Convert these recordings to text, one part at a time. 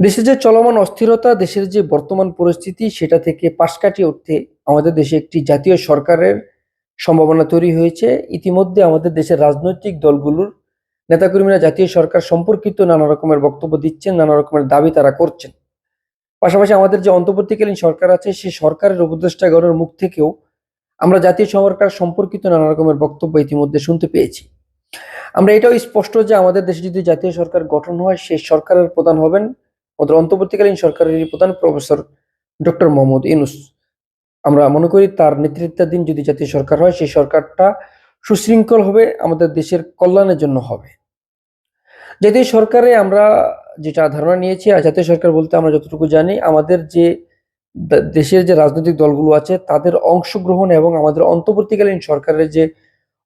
দেশের যে চলমান অস্থিরতা, দেশের যে বর্তমান পরিস্থিতি, সেটা থেকে পাশ কাটিয়ে উঠতে আমাদের দেশে একটি জাতীয় সরকারের সম্ভাবনা তৈরি হয়েছে। ইতিমধ্যে আমাদের দেশের রাজনৈতিক দলগুলোর নেতাকর্মীরা জাতীয় সরকার সম্পর্কিত নানা রকমের বক্তব্য দিচ্ছেন, নানা রকমের দাবি তারা করছেন। পাশাপাশি আমাদের যে অন্তর্বর্তীকালীন সরকার আছে সেই সরকারের উপদেষ্টাগণের মুখ থেকেও আমরা জাতীয় সরকার সম্পর্কিত নানা রকমের বক্তব্য ইতিমধ্যে শুনতে পেয়েছি। আমরা এটাও স্পষ্ট যে আমাদের দেশে যদি জাতীয় সরকার গঠন হয় সেই সরকারের প্রধান হবেন। আমাদের অন্তর্বর্তীকালীন সরকারের প্রধান প্রফেসর ডক্টর মোহাম্মদ ইউনুস। আমরা মনে করি তার নেতৃত্বাধীন যদি জাতীয় সরকার হয়, সেই সরকারটা সুশৃঙ্খল হবে, আমাদের দেশের কল্যাণের জন্য হবে। জাতীয় সরকারে আমরা যেটা ধারণা নিয়েছি, আর জাতীয় সরকার বলতে আমরা যতটুকু জানি, আমাদের যে দেশের যে রাজনৈতিক দলগুলো আছে, তাদের অংশগ্রহণ এবং আমাদের অন্তর্বর্তীকালীন সরকারের যে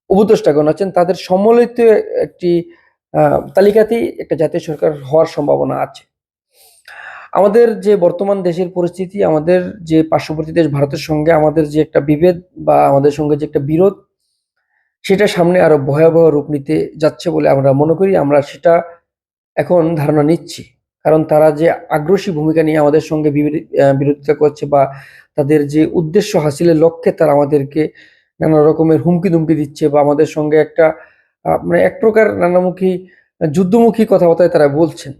উপদেষ্টাগণ আছেন, তাদের সম্মিলিত একটি তালিকাতেই একটা জাতীয় সরকার হওয়ার সম্ভাবনা আছে। আমাদের যে বর্তমান দেশের পরিস্থিতি, আমাদের যে পার্শ্ববর্তী দেশ ভারতের সঙ্গে আমাদের যে একটা বিভেদ বা আমাদের সঙ্গে যে একটা বিরোধ, সেটা সামনে আরও ভয়াবহ রূপ নিতে যাচ্ছে বলে আমরা মনে করি। আমরা সেটা এখন ধারণা নিচ্ছি। কারণ তারা যে আগ্রাসী ভূমিকা নিয়ে আমাদের সঙ্গে বিরোধিতা করছে বা তাদের যে উদ্দেশ্য হাসিলের লক্ষ্যে তারা আমাদেরকে নানা রকমের হুমকি দুমকি দিচ্ছে বা আমাদের সঙ্গে একটা মানে এক প্রকার নানামুখী, যুদ্ধমুখী কথাবার্তায় তারা বলছেন।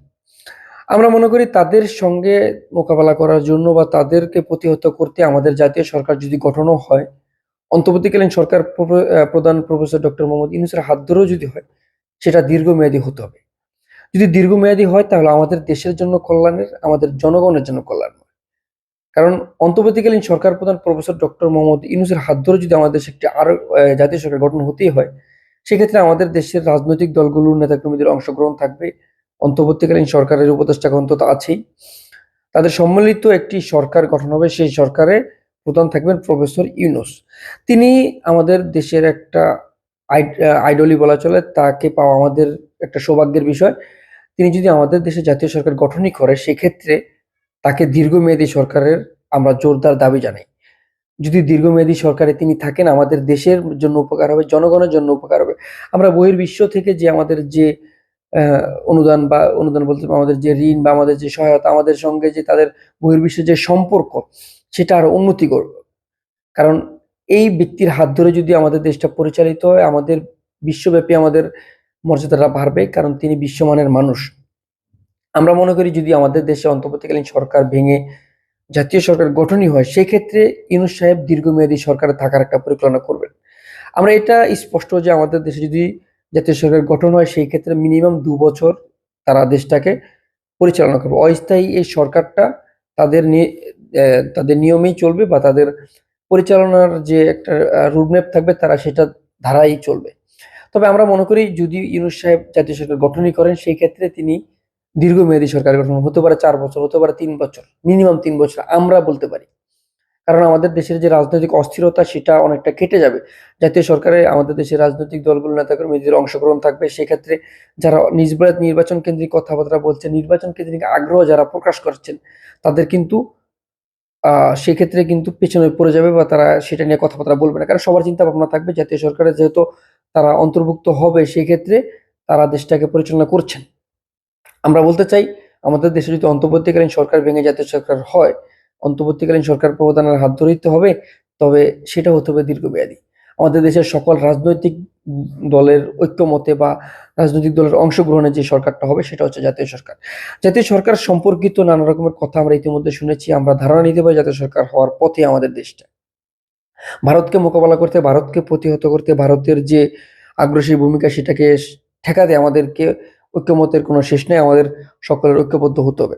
আমরা মনে করি তাদের সঙ্গে মোকাবেলা করার জন্য বা তাদেরকে প্রতিহত করতে আমাদের জাতীয় সরকার যদি গঠনও হয়, অন্তর্বর্তীকালীন সরকার প্রধান প্রফেসর ডক্টর মোহাম্মদ ইউনুসের হাত ধরেও যদি হয়, সেটা দীর্ঘমেয়াদী হতে হবে। যদি দীর্ঘমেয়াদী হয়, তাহলে আমাদের দেশের জন্য কল্যাণের, আমাদের জনগণের জন্য কল্যাণ কারণ অন্তর্বর্তীকালীন সরকার প্রধান প্রফেসর ডক্টর মোহাম্মদ ইউনুসের হাত ধরে যদি আমাদের দেশে একটি আরও জাতীয় সরকার গঠন হতেই হয়, সেক্ষেত্রে আমাদের দেশের রাজনৈতিক দলগুলোর নেতাকর্মীদের অংশগ্রহণ থাকবে অন্তর্বর্তীকালীন সরকারের উপদেষ্টাগণ তো আছেই। তাদের সম্মিলিত একটি সরকার গঠন হবে, সেই সরকারে প্রধান থাকবেন প্রফেসর ইউনুস। তিনি আমাদের দেশের একটা আইডলি বলা চলে, তাকে পাওয়া আমাদের একটা সৌভাগ্যের বিষয়। তিনি যদি আমাদের দেশে জাতীয় সরকার গঠনই করে, সেক্ষেত্রে তাকে দীর্ঘমেয়াদী সরকারের আমরা জোরদার দাবি জানাই। যদি দীর্ঘমেয়াদী সরকারে তিনি থাকেন, আমাদের দেশের জন্য উপকার হবে, জনগণের জন্য উপকার হবে। আমরা বহির্বিশ্ব থেকে যে আমাদের যে অনুদান বা অনুদান বলতে আমাদের যে ঋণ বা আমাদের যে সহায়তা, আমাদের সঙ্গে যে তাদের বহির্বিশ্বের যে সম্পর্ক, সেটা আরও উন্নতি করবে। কারণ এই ব্যক্তির হাত ধরে যদি আমাদের দেশটা পরিচালিত হয়, আমাদের বিশ্বব্যাপী আমাদের মর্যাদাটা বাড়বে, কারণ তিনি বিশ্বমানের মানুষ। আমরা মনে করি যদি আমাদের দেশে অন্তর্বর্তীকালীন সরকার ভেঙে জাতীয় সরকার গঠনই হয় সেই ক্ষেত্রে ইউনুস সাহেব দীর্ঘমেয়াদী সরকারে থাকার একটা পরিকল্পনা করবেন। আমরা এটা স্পষ্ট যে আমাদের দেশে যদি জাতীয় সরকার গঠন হয়, সেই ক্ষেত্রে মিনিমাম দু বছর তারা দেশটাকে পরিচালনা করবে। অস্থায়ী এই সরকারটা তাদের তাদের নিয়মেই চলবে বা তাদের পরিচালনার যে একটা রুটম্যাপ থাকবে তারা সেটা ধারাই চলবে। তবে আমরা মনে করি যদি ইউনুস সাহেব জাতীয় সরকার গঠনই করেন, সেই ক্ষেত্রে তিনি দীর্ঘমেয়াদী সরকার গঠন হতে পারে চার বছর, হতে পারে তিন বছর মিনিমাম তিন বছর আমরা বলতে পারি। কারণ আমাদের দেশের যে রাজনৈতিক অস্থিরতা, সেটা অনেকটা কেটে যাবে। জাতীয় সরকারে আমাদের দেশের রাজনৈতিক দলগুলো, নেতাকর্মীদের অংশগ্রহণ থাকবে। সেক্ষেত্রে যারা নির্বাচন নির্বাচন কেন্দ্রিক কথাবার্তা বলছে নির্বাচন কেন্দ্রিক আগ্রহ যারা প্রকাশ করছেন, তাদের কিন্তু সেক্ষেত্রে কিন্তু পেছনে পড়ে যাবে বা তারা সেটা নিয়ে কথাবার্তা বলবে না। কারণ সবার চিন্তা ভাবনা থাকবে, জাতীয় সরকারের যেহেতু তারা অন্তর্ভুক্ত হবে, সেক্ষেত্রে তারা দেশটাকে পরিচালনা করছেন। আমরা বলতে চাই, আমাদের দেশে যদি অন্তর্বর্তীকালীন সরকার ভেঙে জাতীয় সরকার হয় অন্তর্বর্তীকালীন সরকার প্রধানের হাত ধরেই তো হবে, তবে সেটা হতে হবে দীর্ঘমেয়াদী। আমাদের দেশের সকল রাজনৈতিক দলের ঐক্যমতে বা রাজনৈতিক দলের অংশগ্রহণে যে সরকারটা হবে, সেটা হচ্ছে জাতীয় সরকার। জাতীয় সরকার সম্পর্কিত নানা রকমের কথা আমরা ইতিমধ্যে শুনেছি, আমরা ধারণা নিতে পারি জাতীয় সরকার হওয়ার পথে আমাদের দেশটা। ভারতকে মোকাবেলা করতে, ভারতকে প্রতিহত করতে, ভারতের যে আগ্রাসী ভূমিকা সেটাকে ঠেকাতে আমাদেরকে ঐক্যমতের কোনো শেষ নেই, আমাদের সকলের ঐক্যবদ্ধ হতে হবে।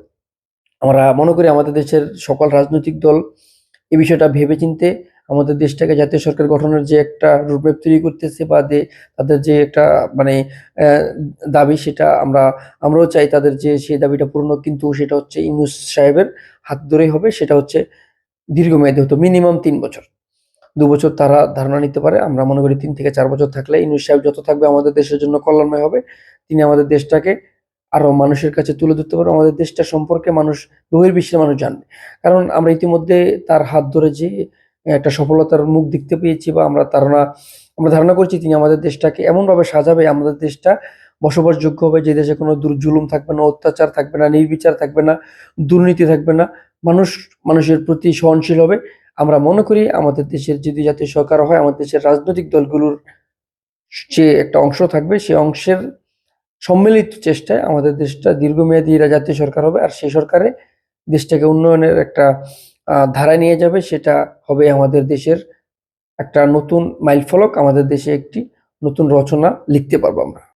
আমরা মনে করি আমাদের দেশের সকল রাজনৈতিক দল এই বিষয়টা ভেবেচিন্তে আমাদের দেশটাকে জাতীয় সরকার গঠনের যে একটা রূপরেখ তৈরি করতেছে বা তাদের যে একটা মানে দাবি সেটা আমরা, আমরাও চাই তাদের যে সেই দাবিটা পূর্ণ কিন্তু সেটা হচ্ছে ইউনুস সাহেবের হাত ধরেই হবে, সেটা হচ্ছে দীর্ঘমেয়াদী হতো, মিনিমাম তিন বছর। দু বছর তারা ধারণা নিতে পারে, আমরা মনে করি তিন থেকে চার বছর থাকলে ইউনুস সাহেব যত থাকবে আমাদের দেশের জন্য কল্যাণময় হবে, তিনি আমাদের দেশটাকে আরও মানুষের কাছে তুলে ধরতে পারব, আমাদের দেশটা সম্পর্কে মানুষ, বহির্বিশ্বের মানুষ জানবে। কারণ আমরা ইতিমধ্যে তার হাত ধরে যে একটা সফলতার মুখ দেখতে পেয়েছি বা আমরা ধারণা আমরা ধারণা করছি তিনি আমাদের দেশটাকে এমনভাবে সাজাবে, আমাদের দেশটা বসবাসযোগ্য হবে, যে দেশে কোনো দুর জুলুম থাকবে না, অত্যাচার থাকবে না, নির্বিচার থাকবে না, দুর্নীতি থাকবে না, মানুষ, মানুষের প্রতি সহনশীল হবে। আমরা মনে করি আমাদের দেশের যদি জাতীয় সরকার হয়, আমাদের দেশের রাজনৈতিক দলগুলোর যে একটা অংশ থাকবে সেই অংশের সম্মিলিত চেষ্টায় আমাদের দেশটা দীর্ঘমেয়াদী এরা জাতীয় সরকার হবে আর সেই সরকারে দেশটাকে উন্নয়নের একটা ধারা নিয়ে যাবে। সেটা হবে আমাদের দেশের একটা নতুন মাইলফলক, আমাদের দেশে একটি নতুন রচনা লিখতে পারব আমরা।